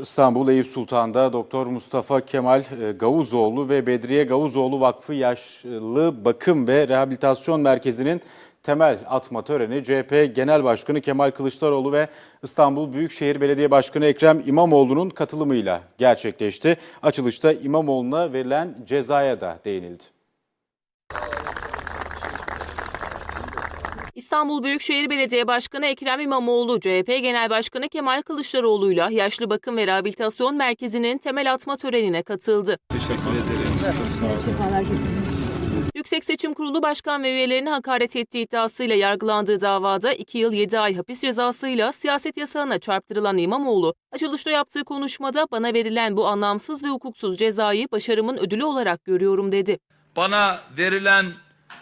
İstanbul Eyüp Sultan'da Doktor Mustafa Kemal e, Gavuzoğlu ve Bedriye Gavuzoğlu Vakfı Yaşlı Bakım ve Rehabilitasyon Merkezi'nin temel atma töreni CHP Genel Başkanı Kemal Kılıçdaroğlu ve İstanbul Büyükşehir Belediye Başkanı Ekrem İmamoğlu'nun katılımıyla gerçekleşti. Açılışta İmamoğlu'na verilen cezaya da değinildi. İstanbul Büyükşehir Belediye Başkanı Ekrem İmamoğlu, CHP Genel Başkanı Kemal Kılıçdaroğlu'yla Yaşlı Bakım ve Rehabilitasyon Merkezi'nin temel atma törenine katıldı. Yüksek Seçim Kurulu Başkan ve üyelerine hakaret ettiği iddiasıyla yargılandığı davada 2 yıl 7 ay hapis cezasıyla siyaset yasağına çarptırılan İmamoğlu, açılışta yaptığı konuşmada bana verilen bu anlamsız ve hukuksuz cezayı başarımın ödülü olarak görüyorum dedi. bana verilen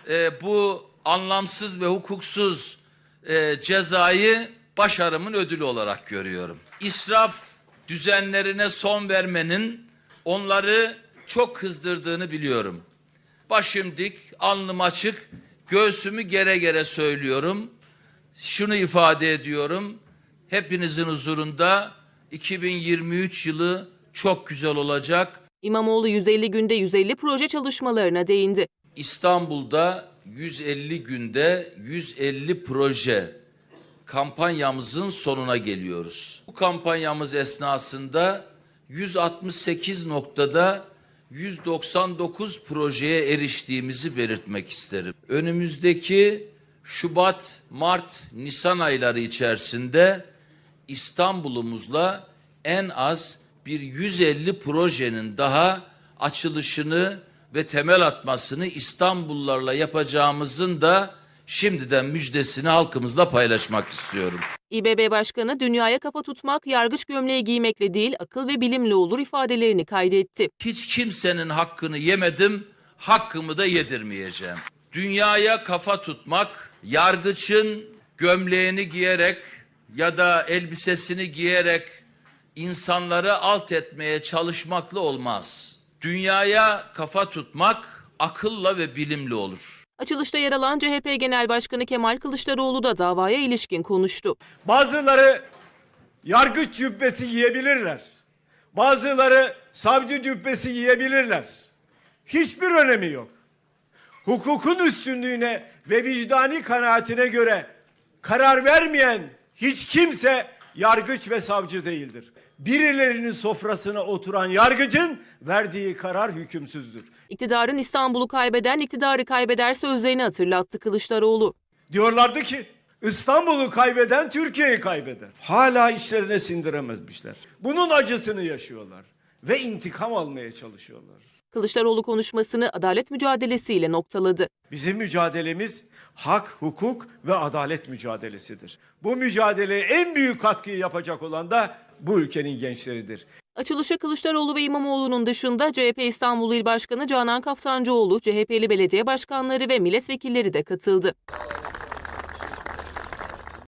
e, bu anlamsız ve hukuksuz e, cezayı başarımın ödülü olarak görüyorum. İsraf düzenlerine son vermenin onları çok kızdırdığını biliyorum. Başım dik, alnım açık, göğsümü gere gere söylüyorum. Şunu ifade ediyorum. Hepinizin huzurunda 2023 yılı çok güzel olacak. İmamoğlu 150 günde 150 proje çalışmalarına değindi. İstanbul'da 150 günde 150 proje kampanyamızın sonuna geliyoruz. Bu kampanyamız esnasında 168 noktada 199 projeye eriştiğimizi belirtmek isterim. Önümüzdeki Şubat, Mart, Nisan ayları içerisinde İstanbul'umuzla en az bir 150 projenin daha açılışını ve temel atmasını İstanbullularla yapacağımızın da şimdiden müjdesini halkımızla paylaşmak istiyorum. İBB Başkanı dünyaya kafa tutmak yargıç gömleği giymekle değil akıl ve bilimle olur ifadelerini kaydetti. Hiç kimsenin hakkını yemedim, hakkımı da yedirmeyeceğim. Dünyaya kafa tutmak, yargıçın gömleğini giyerek ya da elbisesini giyerek insanları alt etmeye çalışmakla olmaz. Dünyaya kafa tutmak akılla ve bilimle olur. Açılışta yer alan CHP Genel Başkanı Kemal Kılıçdaroğlu da davaya ilişkin konuştu. Bazıları yargıç cübbesi giyebilirler. Bazıları savcı cübbesi giyebilirler. Hiçbir önemi yok. Hukukun üstünlüğüne ve vicdani kanaatine göre karar vermeyen hiç kimse yargıç ve savcı değildir. Birilerinin sofrasına oturan yargıcın verdiği karar hükümsüzdür. İktidarın İstanbul'u kaybeden iktidarı kaybeder sözlerini hatırlattı Kılıçdaroğlu. Diyorlardı ki İstanbul'u kaybeden Türkiye'yi kaybeder. Hala işlerine sindiremezmişler. Bunun acısını yaşıyorlar ve intikam almaya çalışıyorlar. Kılıçdaroğlu konuşmasını adalet mücadelesiyle noktaladı. Bizim mücadelemiz hak, hukuk ve adalet mücadelesidir. Bu mücadeleye en büyük katkıyı yapacak olan da bu ülkenin gençleridir. Açılışa Kılıçdaroğlu ve İmamoğlu'nun dışında CHP İstanbul İl Başkanı Canan Kaftancıoğlu, CHP'li belediye başkanları ve milletvekilleri de katıldı.